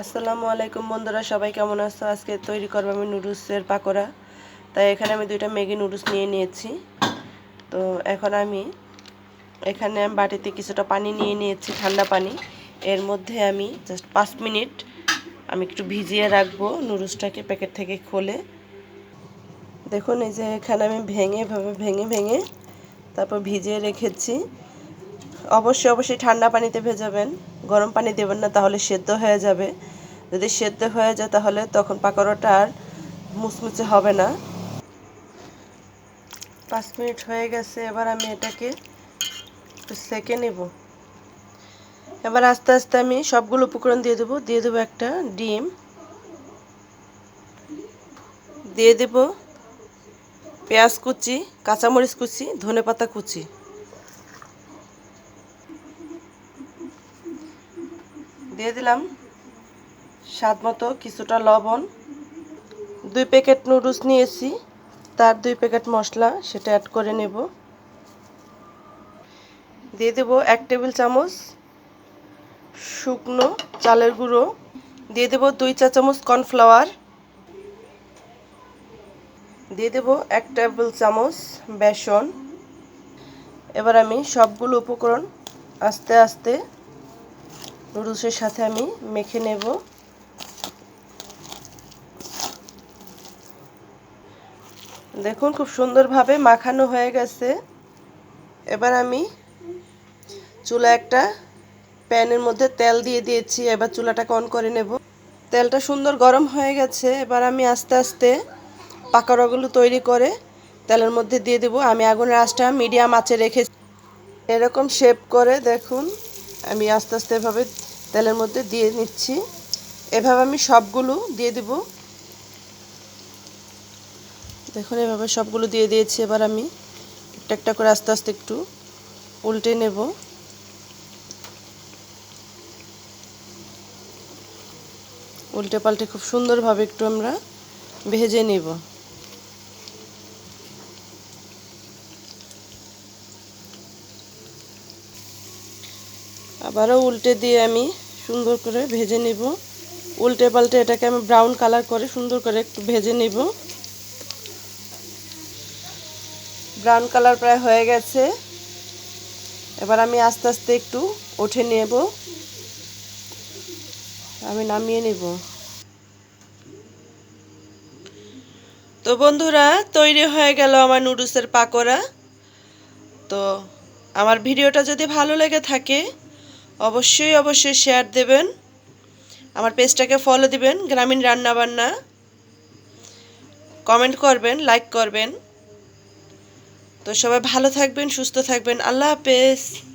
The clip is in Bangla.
আসসালামু আলাইকুম বন্ধুরা, সবাই কেমন আছো? আজকে তৈরি করব আমি নুডলসের পাকোড়া। তাই এখানে আমি দুইটা ম্যাগি নুডলস নিয়ে নিয়েছি। তো এখন আমি এখানে আমি বাটিতে কিছুটা পানি নিয়ে নিয়েছি, ঠান্ডা পানি। এর মধ্যে আমি জাস্ট পাঁচ মিনিট আমি একটু ভিজিয়ে রাখব নুডলসটাকে প্যাকেট থেকে খোলে। দেখুন, এই যে এখানে আমি ভেঙে, এভাবে ভেঙে ভেঙে তারপর ভিজিয়ে রেখেছি। অবশ্যই অবশ্যই ঠান্ডা পানিতে ভেজাবেন। গরম পানি দেবেন না, তাহলে সেদ্ধ হয়ে যাবে। যদি সেদ্ধ হয়ে যায়, তাহলে তখন পাকোড়াটা আর মুচমুচে হবে না। পাঁচ মিনিট হয়ে গেছে, এবার আমি এটাকে একটু সেকে নেব। এবার আস্তে আস্তে আমি সবগুলো উপকরণ দিয়ে দেবো। দিয়ে দেবো একটা ডিম। দিয়ে দেব পেঁয়াজ কুচি, কাঁচামরিচ কুচি ধনে পাতা কুচি। দিয়ে দিলাম স্বাদ মতো কিছুটা লবণ। দুই প্যাকেট নুডলস নিয়েছি, তার দুই প্যাকেট মশলা সেটা অ্যাড করে নেব। দিয়ে দেব এক টেবিল চামচ শুকনো চালের গুঁড়ো। দিয়ে দেব দুই চা চামচ কর্নফ্লাওয়ার। দিয়ে দেব এক টেবিল চামচ বেসন। এবার আমি সবগুলো উপকরণ আস্তে আস্তে নুডলসের সাথে আমি মেখে নেব। দেখুন, খুব সুন্দরভাবে মাখানো হয়ে গেছে। এবার আমি চুলা একটা প্যানের মধ্যে তেল দিয়ে দিয়েছি। এবার চুলাটাকে অন করে নেব। তেলটা সুন্দর গরম হয়ে গেছে। এবার আমি আস্তে আস্তে পাকোড়াগুলো তৈরি করে তেলের মধ্যে দিয়ে দেবো। আমি আগুনের আঁচটা মিডিয়াম আঁচে রেখে এরকম শেপ করে দেখুন। আমি আস্তে আস্তে এভাবে তেলের মধ্যে দিয়ে নিচ্ছি। এভাবে আমি সবগুলো দিয়ে দেব। দেখুন, এভাবে সবগুলো দিয়ে দিয়েছি। এবার আমি একটা একটা করে আস্তে আস্তে একটু উল্টে নেব। উল্টে পাল্টে খুব সুন্দরভাবে একটু আমরা ভেজে নেব। আবারও উল্টে দিয়ে আমি সুন্দর করে ভেজে নেব। উল্টে পাল্টে এটাকে আমি ব্রাউন কালার করে সুন্দর করে একটু ভেজে নেব। ব্রাউন কালার প্রায় হয়ে গেছে। এবার আমি আস্তে আস্তে একটু উঠে নেব। আমি নামিয়ে নেব। তো বন্ধুরা, তৈরি হয়ে গেল আমার নুডলসের পাকোড়া। তো আমার ভিডিওটা যদি ভালো লেগে থাকে অবশ্যই অবশ্যই শেয়ার দেবেন। আমার পেজটাকে ফলো দিবেন, গ্রামীণ রান্নাবান্না। কমেন্ট করবেন লাইক করবেন। তো সবাই ভালো থাকবেন, সুস্থ থাকবেন। আল্লাহ হাফেজ।